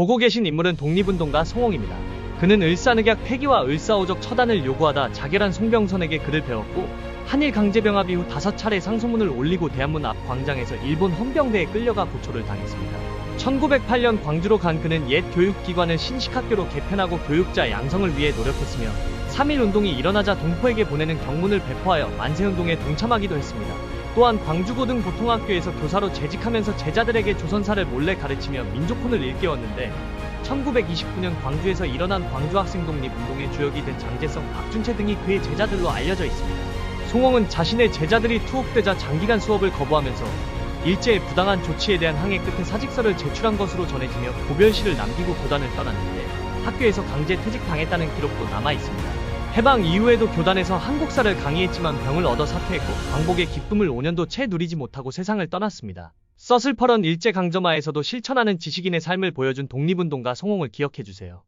보고 계신 인물은 독립운동가 송홍입니다. 그는 을사늑약 폐기와 을사오적 처단을 요구하다 자결한 송병선에게 글을 배웠고 한일 강제병합 이후 다섯 차례 상소문을 올리고 대한문 앞 광장에서 일본 헌병대에 끌려가 고초를 당했습니다. 1908년 광주로 간 그는 옛 교육기관을 신식학교로 개편하고 교육자 양성을 위해 노력했으며 3.1 운동이 일어나자 동포에게 보내는 경문을 배포하여 만세운동에 동참하기도 했습니다. 또한 광주고등 보통학교에서 교사로 재직하면서 제자들에게 조선사를 몰래 가르치며 민족혼을 일깨웠는데 1929년 광주에서 일어난 광주학생 독립운동의 주역이 된 장제성, 박준채 등이 그의 제자들로 알려져 있습니다. 송홍은 자신의 제자들이 투옥되자 장기간 수업을 거부하면서 일제의 부당한 조치에 대한 항해 끝에 사직서를 제출한 것으로 전해지며 고별시를 남기고 교단을 떠났는데 학교에서 강제 퇴직당했다는 기록도 남아 있습니다. 해방 이후에도 교단에서 한국사를 강의했지만 병을 얻어 사퇴했고 광복의 기쁨을 5년도 채 누리지 못하고 세상을 떠났습니다. 서슬퍼런 일제강점하에서도 실천하는 지식인의 삶을 보여준 독립운동가 송홍을 기억해주세요.